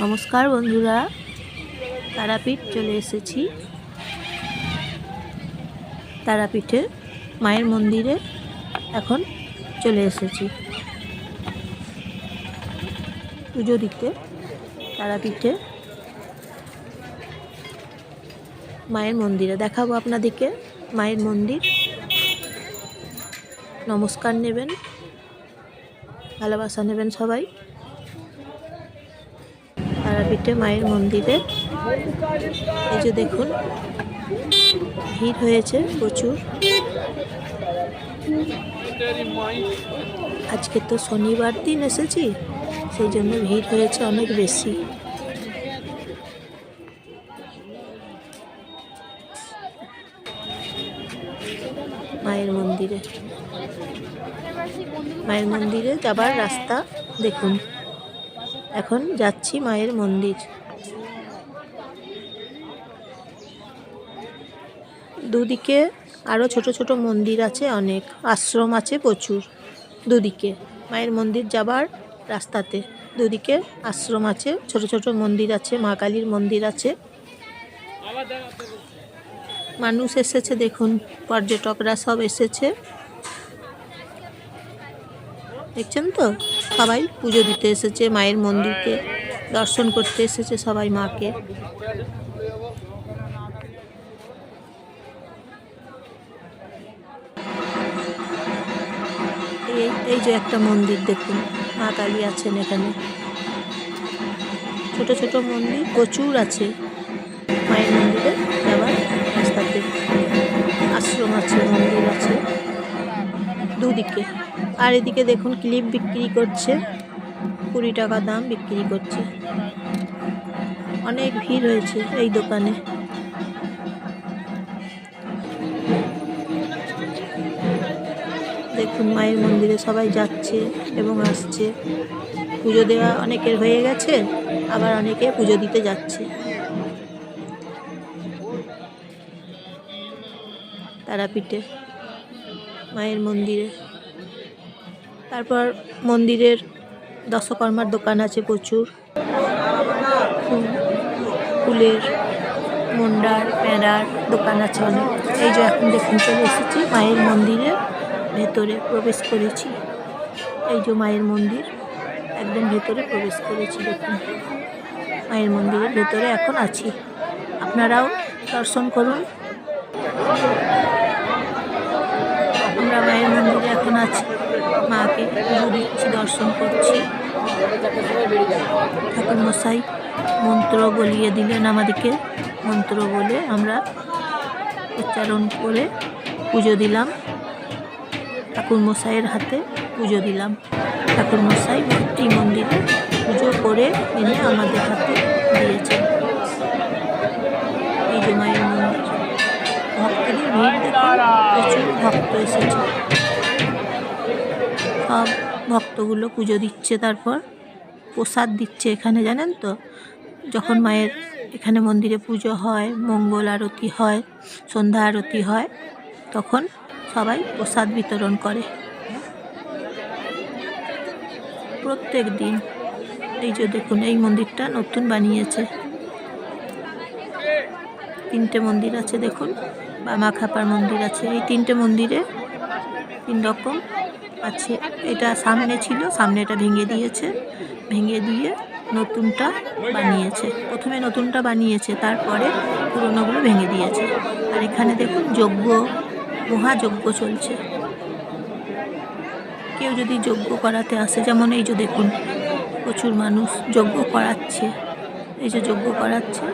নমস্কার বন্ধুরা, তারাপীঠ চলে এসেছি। তারাপীঠে মায়ের মন্দিরে এখন চলে এসেছি। পুজো দিতে তারাপীঠে মায়ের মন্দিরে। দেখাবো আপনাদেরকে মায়ের মন্দির। নমস্কার নেবেন, ভালোবাসা নেবেন সবাই। তারাপীঠে মায়ের মন্দিরে। এই যে দেখুন, ভিড় হয়েছে প্রচুর। আজকে তো শনিবার দিন এসেছি, সেই জন্য ভিড় হয়েছে অনেক বেশি। মায়ের মন্দিরে। মায়ের মন্দিরে যাবার রাস্তা, দেখুন। এখন যাচ্ছি মায়ের মন্দির। দুদিকে আরও ছোট ছোট মন্দির আছে, অনেক আশ্রম আছে প্রচুর। দুদিকে মায়ের মন্দির যাবার রাস্তাতে। দুদিকে আশ্রম আছে, ছোট ছোট মন্দির আছে, মা কালীর মন্দির আছে। মানুষ এসেছে দেখুন, পর্যটকরা সব এসেছে। দেখছেন তো? সবাই পুজো দিতে এসেছে, মায়ের মন্দিরকে দর্শন করতে এসেছে সবাই মাকে। এই যে একটা মন্দির দেখুন, মা কালী আছেন এখানে। ছোট ছোট মন্দির, প্রচুর আছে। মায়ের মন্দিরে যাওয়ার রাস্তাতে আশ্রম আছে, মন্দির আছে দুদিকে। আর এদিকে দেখুন ক্লিপ বিক্রি করছে। কুড়ি টাকা দাম বিক্রি করছে। অনেক ভিড় হয়েছে এই দোকানে। দেখুন মায়ের মন্দিরে সবাই যাচ্ছে এবং আসছে। পুজো দেওয়া অনেকের হয়ে গেছে, আবার অনেকে পুজো দিতে যাচ্ছে। তারাপীঠে, মায়ের মন্দিরে। তারপর মন্দিরের দশকর্মার দোকান আছে প্রচুর। ফুল ফুলের মন্ডার প্যাঁড়ার দোকান আছে অনেক। এই যে এখন দেখুন, চলে এসেছি মায়ের মন্দিরের ভেতরে প্রবেশ করেছি। এই যে মায়ের মন্দির, একদম ভেতরে প্রবেশ করেছি, দেখুন। মায়ের মন্দিরের ভেতরে এখন আছি। আপনারাও দর্শন করুন। আমরা মায়ের মন্দিরে এখন আছি। মাকে পুজো দিচ্ছি দর্শন করছি। ঠাকুর মশাই মন্ত্র বলিয়ে দিলেন আমাদেরকে। মন্ত্র বলে আমরা উচ্চারণ করে পুজো দিলাম। ঠাকুর মশাইয়ের হাতে পুজো দিলাম। ঠাকুর মশাই এই মন্দিরে পুজো করে এনে আমাদের হাতে দিয়েছেন। এই যে মায়ের মন্দির ভক্তদের ভিড় দেখুন, প্রচুর ভক্ত এসেছে। সব ভক্তগুলো পুজো দিচ্ছে, তারপর প্রসাদ দিচ্ছে এখানে, জানেন তো? যখন মায়ের এখানে মন্দিরে পুজো হয়, মঙ্গল আরতি হয়, সন্ধ্যা আরতি হয়, তখন সবাই প্রসাদ বিতরণ করে। প্রত্যেক দিন। এই যে দেখুন, এই মন্দিরটা নতুন বানিয়েছে। তিনটে মন্দির আছে, দেখুন। বামা খাপার মন্দির আছে। এই তিনটে মন্দিরে তিন রকম আছে, এটা সামনে ছিল সামনে এটা ভেঙে দিয়েছে, ভেঙে দিয়ে নতুনটা বানিয়েছে। প্রথমে নতুনটা বানিয়েছে, তারপরে পুরোনোগুলো ভেঙে দিয়েছে। আর এখানে দেখুন, যজ্ঞ, মহাযজ্ঞ চলছে। কেউ যদি যজ্ঞ করাতে আসে, যেমন এই যে দেখুন, প্রচুর মানুষ যজ্ঞ করাচ্ছে। এই যে যজ্ঞ করাচ্ছে,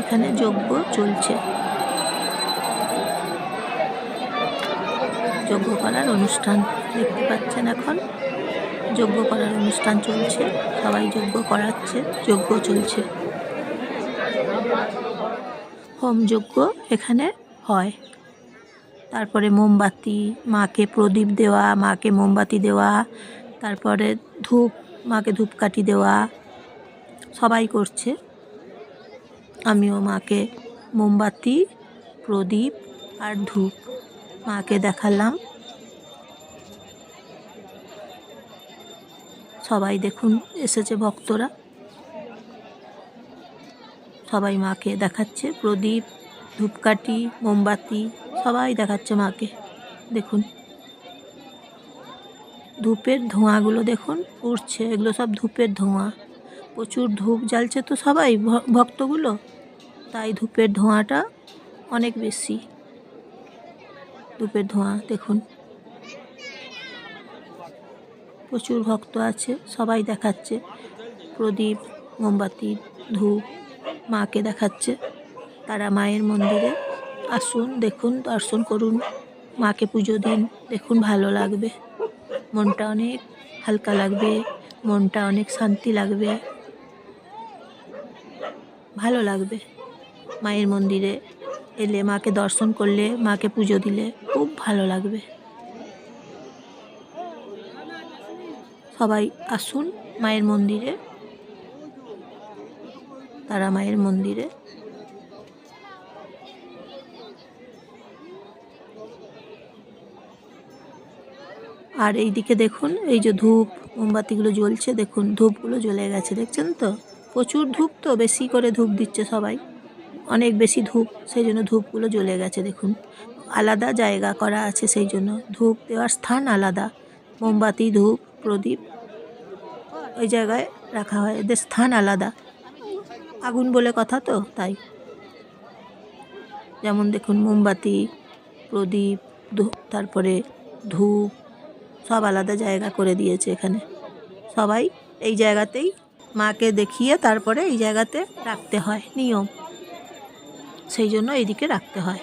এখানে যজ্ঞ চলছে। যজ্ঞ করার অনুষ্ঠান দেখতে পাচ্ছেন এখন। যজ্ঞ করার অনুষ্ঠান চলছে, সবাই যজ্ঞ করাচ্ছে যজ্ঞ চলছে। হোম যজ্ঞ এখানে হয়। তারপরে মোমবাতি, মাকে প্রদীপ দেওয়া, মাকে মোমবাতি দেওয়া, তারপরে ধূপ, মাকে ধূপকাঠি দেওয়া, সবাই করছে। আমিও মাকে মোমবাতি, প্রদীপ আর ধূপ। মাকে দেখালাম। সবাই দেখুন, এসেছে ভক্তরা। সবাই মাকে দেখাচ্ছে। প্রদীপ, ধূপকাঠি, মোমবাতি, সবাই দেখাচ্ছে মাকে। দেখুন। ধূপের ধোঁয়াগুলো দেখুন উঠছে এগুলো সব ধূপের ধোঁয়া। প্রচুর ধূপ জ্বালছে তো সবাই ভক্তগুলো। তাই ধূপের ধোঁয়াটা অনেক বেশি। ধূপের ধোঁয়া, দেখুন। প্রচুর ভক্ত আছে, সবাই দেখাচ্ছে। প্রদীপ, মোমবাতি, ধূপ মাকে দেখাচ্ছে। তারা মায়ের মন্দিরে আসুন, দেখুন, দর্শন করুন, মাকে পুজো দিন, দেখুন, ভালো লাগবে। মনটা অনেক হালকা লাগবে, মনটা অনেক শান্তি লাগবে। ভালো লাগবে মায়ের মন্দিরে এলে মাকে দর্শন করলে, মাকে পুজো দিলে খুব ভালো লাগবে। সবাই আসুন মায়ের মন্দিরে। তারা মায়ের মন্দিরে। আর এই দিকে দেখুন, এই যে ধূপ, মোমবাতিগুলো জ্বলছে, দেখুন ধূপগুলো জ্বলে গেছে, দেখছেন তো? প্রচুর ধূপ তো, বেশি করে ধূপ দিচ্ছে সবাই। অনেক বেশি ধূপ, সেই জন্য ধূপগুলো জ্বলে গেছে, দেখুন। আলাদা জায়গা করা আছে সেই জন্য। ধূপ দেওয়ার স্থান আলাদা। মোমবাতি, ধূপ, প্রদীপ, ওই জায়গায় রাখা হয়। এদের স্থান আলাদা। আগুন বলে কথা তো, তাই। যেমন দেখুন, মোমবাতি, প্রদীপ, ধূপ, তারপরে ধূপ, সব আলাদা জায়গা করে দিয়েছে এখানে। সবাই এই জায়গাতেই মাকে দেখিয়ে তারপরে এই জায়গাতে রাখতে হয়। নিয়ম। সেই জন্য এইদিকে রাখতে হয়।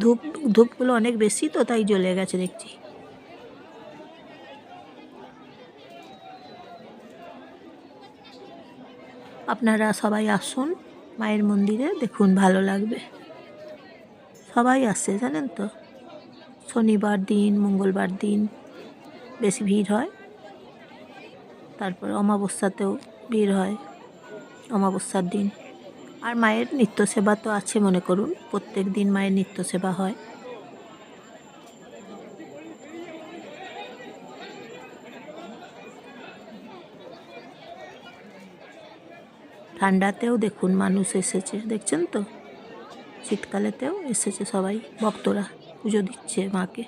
ধূপ, ধূপগুলো অনেক বেশি তো, তাই জ্বলে গেছে দেখছি। আপনারা সবাই আসুন, মায়ের মন্দিরে, দেখুন ভালো লাগবে। সবাই আসে, জানেন তো? শনিবার দিন, মঙ্গলবার দিন, বেশি ভিড় হয়। তারপর অমাবস্যাতেও ভিড় হয়, অমাবস্যার দিন। আর মায়ের নিত্য সেবা তো আছে, মনে করুন। প্রত্যেক দিন মায়ের নিত্য সেবা হয়। ঠান্ডাতেও দেখুন মানুষ এসেছে, দেখছেন তো? শীতকালেতেও এসেছে সবাই, ভক্তরা পুজো দিচ্ছে মাকে।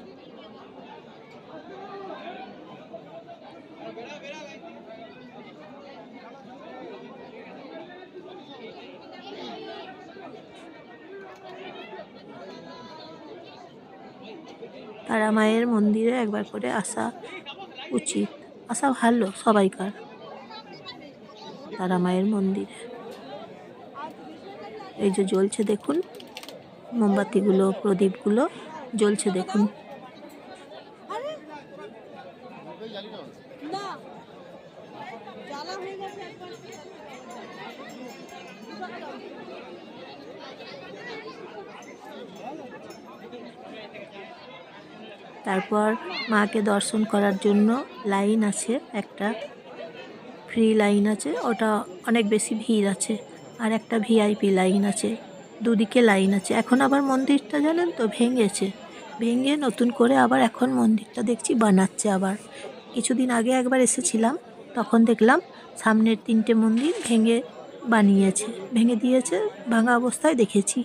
তারা মায়ের মন্দিরে একবার করে আসা উচিত। আসা ভালো সবাইকার। তারা মায়ের মন্দিরে। এই যে জ্বলছে দেখুন, মোমবাতিগুলো, প্রদীপগুলো জ্বলছে দেখুন। তারপর মাকে দর্শন করার জন্য লাইন আছে, একটা ফ্রি লাইন আছে, ওটা অনেক বেশি ভিড় আছে, আর একটা ভিআইপি লাইন আছে, দুদিকে লাইন আছে। এখন আবার মন্দিরটা জানেন তো, ভেঙেছে, ভেঙে নতুন করে আবার এখন মন্দিরটা দেখছি, বানাচ্ছে আবার। কিছুদিন আগে একবার এসেছিলাম, তখন দেখলাম সামনের তিনটে মন্দির ভেঙে বানিয়েছে, ভেঙে দিয়েছে, ভাঙা অবস্থায় দেখেছি।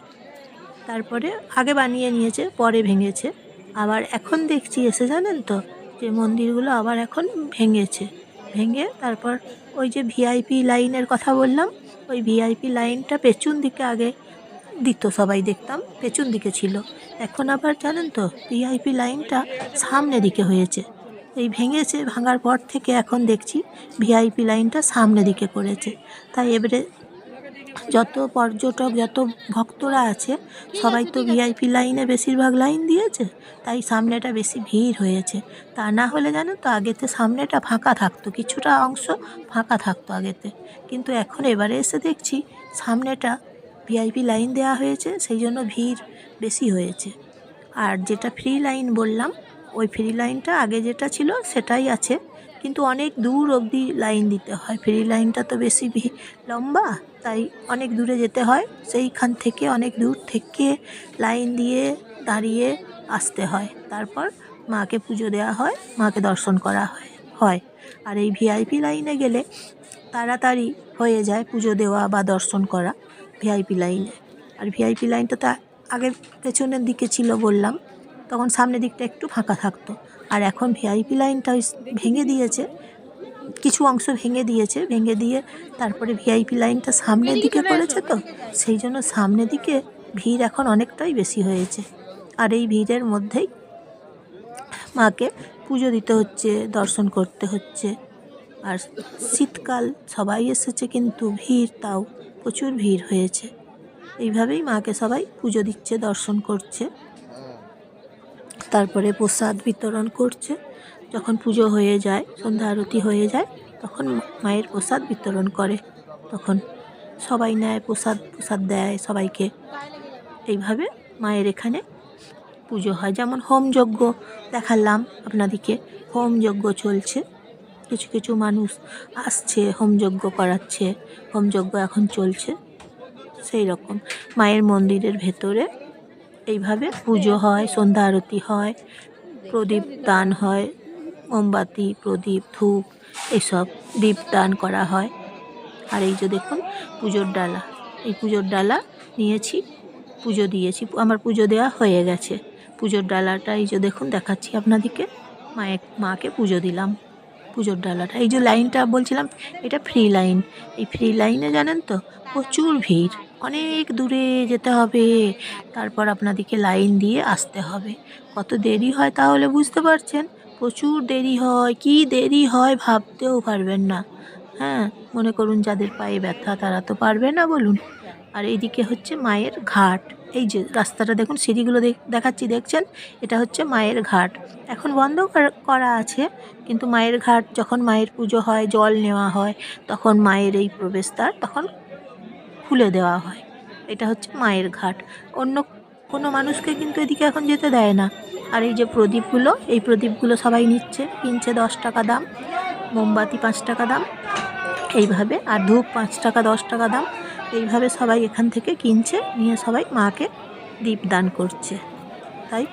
তারপরে আগে বানিয়ে নিয়েছে, পরে ভেঙেছে। আবার এখন দেখছি, এসে জানেন তো, যে মন্দিরগুলো আবার এখন ভেঙেছে। ভেঙে তারপর ওই যে ভিআইপি লাইনের কথা বললাম, ওই ভিআইপি লাইনটা পেছন দিকে আগে দিত সবাই দেখতাম, পেছন দিকে ছিল। এখন আবার জানেন তো ভিআইপি লাইনটা সামনে দিকে হয়েছে। এই ভেঙেছে, ভাঙার পর থেকে এখন দেখছি ভিআইপি লাইনটা সামনে দিকে করেছে তাই এবারে যত পর্যটক, যত ভক্তরা আছে, সবাই তো ভিআইপি লাইনে বেশিরভাগ লাইন দিয়েছে, তাই সামনেটা বেশি ভিড় হয়েছে। তা না হলে জানো তো, আগেতে সামনেটা ফাঁকা থাকতো, কিছুটা অংশ ফাঁকা থাকতো আগেতে। কিন্তু এখন এবারে এসে দেখছি, সামনেটা ভিআইপি লাইন দেওয়া হয়েছে, সেই জন্য ভিড় বেশি হয়েছে। আর যেটা ফ্রি লাইন বললাম, ওই ফ্রি লাইনটা আগে যেটা ছিল, সেটাই আছে। কিন্তু অনেক দূর অবধি লাইন দিতে হয়। ফ্রি লাইনটা তো বেশি লম্বা, তাই অনেক দূরে যেতে হয়। সেইখান থেকে অনেক দূর থেকে লাইন দিয়ে দাঁড়িয়ে আসতে হয়। তারপর মাকে পুজো দেওয়া হয়, মাকে দর্শন করা হয় হয়। আর এই ভিআইপি লাইনে গেলে তাড়াতাড়ি হয়ে যায় পুজো দেওয়া বা দর্শন করা ভিআইপি লাইনে। আর ভিআইপি লাইনটা তো আগের পেছনের দিকে ছিল বললাম। তখন সামনের দিকটা একটু ফাঁকা থাকতো। আর এখন ভিআইপি লাইনটা ভেঙে দিয়েছে। কিছু অংশ ভেঙে দিয়েছে। ভেঙে দিয়ে তারপরে ভিআইপি লাইনটা সামনের দিকে করেছে তো? সেই জন্য সামনের দিকে ভিড় এখন অনেকটাই বেশি হয়েছে। আর এই ভিড়ের মধ্যেই মাকে পুজো দিতে হচ্ছে দর্শন করতে হচ্ছে। আর শীতকাল সবাই এসেছে কিন্তু ভিড় তাও প্রচুর ভিড় হয়েছে। এইভাবেই মাকে সবাই পুজো দিচ্ছে দর্শন করছে। তারপরে প্রসাদ বিতরণ করছে। যখন পুজো হয়ে যায়, সন্ধ্যা আরতি হয়ে যায়, তখন মায়ের প্রসাদ বিতরণ করে। তখন সবাই নেয় প্রসাদ প্রসাদ দেয় সবাইকে। এইভাবে মায়ের এখানে পুজো হয়। যেমন হোম যজ্ঞ দেখালাম আপনাদিকে হোম যজ্ঞ চলছে। কিছু কিছু মানুষ আসছে হোম যজ্ঞ করাচ্ছে। হোম যজ্ঞ এখন চলছে। সেই রকম মায়ের মন্দিরের ভেতরে এইভাবে পুজো হয়, সন্ধ্যা আরতি হয়, প্রদীপ দান হয়, মোমবাতি, প্রদীপ, ধূপ, এসব দীপ দান করা হয়। আর এই যে দেখুন, পুজোর ডালা। এই পুজোর ডালা নিয়েছি, পুজো দিয়েছি, আমার পুজো দেওয়া হয়ে গেছে। পুজোর ডালাটা এই যে দেখুন, দেখাচ্ছি আপনাদেরকে মায়ের মাকে পুজো দিলাম। পুজোর ডালাটা, এই যে লাইনটা বলছিলাম, এটা ফ্রি লাইন। এই ফ্রি লাইনে জানেন তো, প্রচুর ভিড়। অনেক দূরে যেতে হবে। তারপর আপনাদেরকে লাইন দিয়ে আসতে হবে। কত দেরি হয় তাহলে বুঝতে পারছেন? প্রচুর দেরি হয়। কি দেরি হয় ভাবতেও পারবেন না। হ্যাঁ মনে করুন যাদের পায়ে ব্যথা তারা তো পারবে না বলুন। আর এইদিকে হচ্ছে মায়ের ঘাট। এই যে রাস্তাটা দেখুন, সিঁড়িগুলো দেখ- দেখাচ্ছি, দেখছেন? এটা হচ্ছে মায়ের ঘাট। এখন বন্ধ করা আছে, কিন্তু মায়ের ঘাট যখন মায়ের পুজো হয়, জল নেওয়া হয়, তখন মায়ের এই প্রবেশদ্বার তখন খুলে দেওয়া হয়। এটা হচ্ছে মায়ের ঘাট। অন্য কোনো মানুষকে কিন্তু এদিকে এখন যেতে দেয় না। আর এই যে প্রদীপগুলো, এই প্রদীপগুলো সবাই নিচ্ছে। কিনছে দশ টাকা দাম, মোমবাতি পাঁচ টাকা দাম, এইভাবে। আর ধূপ পাঁচ টাকা, দশ টাকা দাম, এইভাবে সবাই এখান থেকে কিনছে, নিয়ে সবাই মাকে দীপ দান করছে। তাই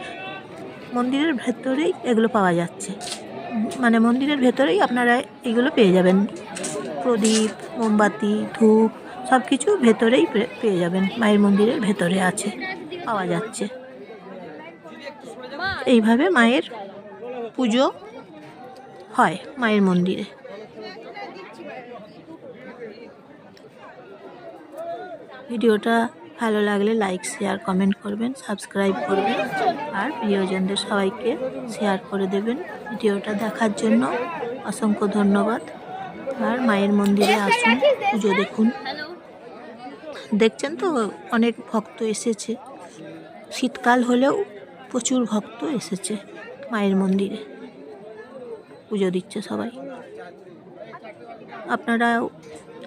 মন্দিরের ভেতরেই এগুলো পাওয়া যাচ্ছে। মানে মন্দিরের ভেতরেই আপনারা এগুলো পেয়ে যাবেন। প্রদীপ, মোমবাতি, ধূপ সব কিছু ভেতরেই পেয়ে যাবেন। মায়ের মন্দিরের ভেতরে আছে, পাওয়া যাচ্ছে। এইভাবে মায়ের পুজো হয় মায়ের মন্দিরে। ভিডিওটা ভালো লাগলে লাইক, শেয়ার, কমেন্ট করবেন, সাবস্ক্রাইব করবেন, আর প্রিয়জনদের সবাইকে শেয়ার করে দেবেন। ভিডিওটা দেখার জন্য অসংখ্য ধন্যবাদ। আর মায়ের মন্দিরে আসুন, পুজো দেখুন। দেখছেন তো, অনেক ভক্ত এসেছে। শীতকাল হলেও প্রচুর ভক্ত এসেছে মায়ের মন্দিরে। পুজো দিচ্ছে সবাই। আপনারাও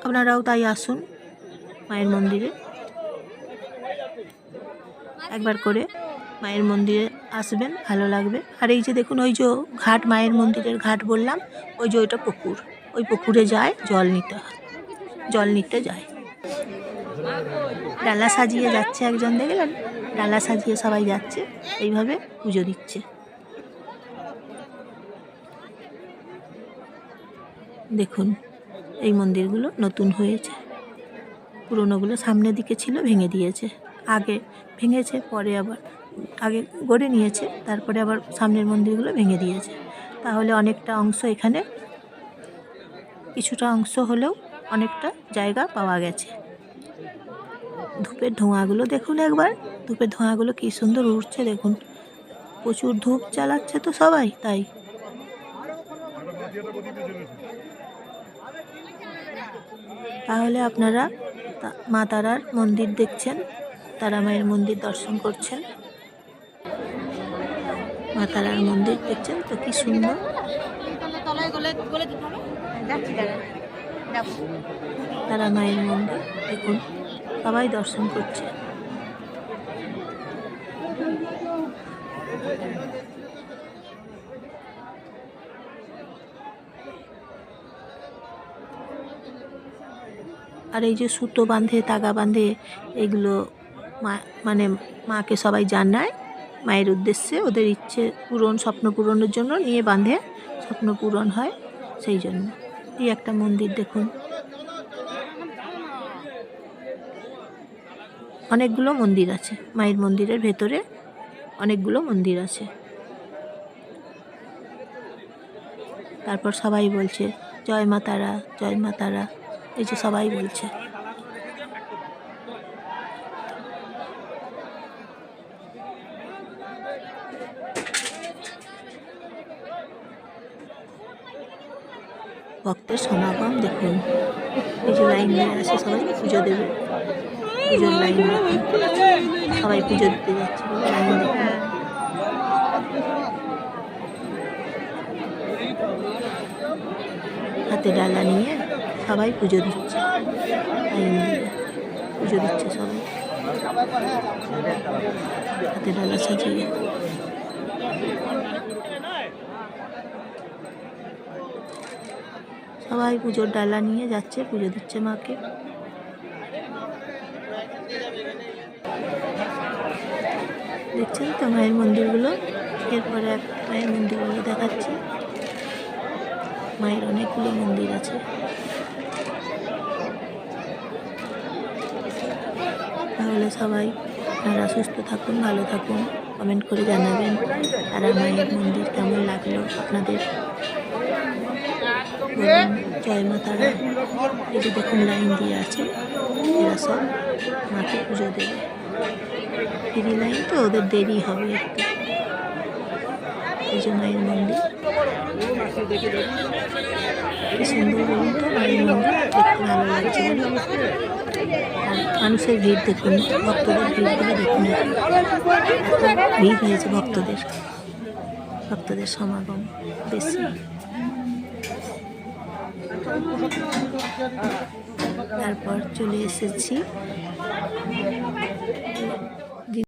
আপনারাও তাই আসুন মায়ের মন্দিরে। একবার করে মায়ের মন্দিরে আসবেন, ভালো লাগবে। আর এই যে দেখুন, ওই যে ঘাট, মায়ের মন্দিরের ঘাট বললাম, ওই যে ওইটা পুকুর। ওই পুকুরে যায় জল নিতে জল নিতে যায়। ডালা সাজিয়ে যাচ্ছে একজন, দেখলেন? ডালা সাজিয়ে সবাই যাচ্ছে, এইভাবে পুজো দিচ্ছে। দেখুন, এই মন্দিরগুলো নতুন হয়েছে। পুরোনোগুলো সামনের দিকে ছিল, ভেঙে দিয়েছে। আগে ভেঙেছে, পরে আবার আগে গড়ে নিয়েছে, তারপরে আবার সামনের মন্দিরগুলো ভেঙে দিয়েছে। তাহলে অনেকটা অংশ এখানে, কিছুটা অংশ হলেও অনেকটা জায়গা পাওয়া গেছে। ধূপের ধোঁয়াগুলো দেখুন একবার। ধূপের ধোঁয়াগুলো কী সুন্দর উঠছে দেখুন। প্রচুর ধূপ চালাচ্ছে তো সবাই, তাই। তাহলে আপনারা মা তারার মন্দির দেখছেন তারা মায়ের মন্দির দর্শন করছেন। মা তারার মন্দির দেখছেন তো কি সুন্দর। তারা মায়ের মন্দির দেখুন। সবাই দর্শন করছে। আর এই যে সুতো বাঁধে, তাগা বাঁধে, এগুলো মা মানে মাকে সবাই জানায়। মায়ের উদ্দেশ্যে ওদের ইচ্ছে পূরণ, স্বপ্ন পূরণের জন্য নিয়ে বাঁধে। স্বপ্ন পূরণ হয় সেই জন্য। এই একটা মন্দির দেখুন। অনেকগুলো মন্দির আছে। মায়ের মন্দিরের ভেতরে অনেকগুলো মন্দির আছে। তারপর সবাই বলছে, জয় মা তারা, জয় মা তারা। এই যে সবাই বলছে। ভক্তের সমাগম দেখুন। এই যে লাইন দিয়ে আছে সবাই, পুজো দেবে। পুজোর লাইন সবাই পুজো দিতে যাচ্ছে। লাইন হাতে ডালা নিয়ে সবাই পুজো দিচ্ছে। লাইন দিয়ে পুজো দিচ্ছে সবাই। হাতে ডালা সাজিয়ে। সবাই পুজোর ডালা নিয়ে যাচ্ছে পুজো দিচ্ছে মাকে। দেখছেন তো মায়ের মন্দিরগুলো? এরপরে এক মায়ের মন্দিরগুলো দেখাচ্ছি। মায়ের অনেকগুলো মন্দির আছে। তাহলে সবাই আপনারা সুস্থ থাকুন, ভালো থাকুন কমেন্ট করে জানাবেন আর মায়ের মন্দির কেমন লাগল আপনাদের? জয় মা তারা। এই যে দেখুন লাইন দিয়ে আছে। এরা সব মাকে পুজো দেবে। ফিরি লাইন তো, ওদের দেরি হবে একটু। যে মায়ের মন্দির। কি সুন্দর বলুন তো, মায়ের মন্দির দেখতে ভালো লাগছে মানুষের ভিড় দেখুন, ভক্তদের ভিড়গুলো দেখুন। ভিড় হয়েছে ভক্তদের। ভক্তদের সমাগম বেশি। তারপর চলে এসেছি।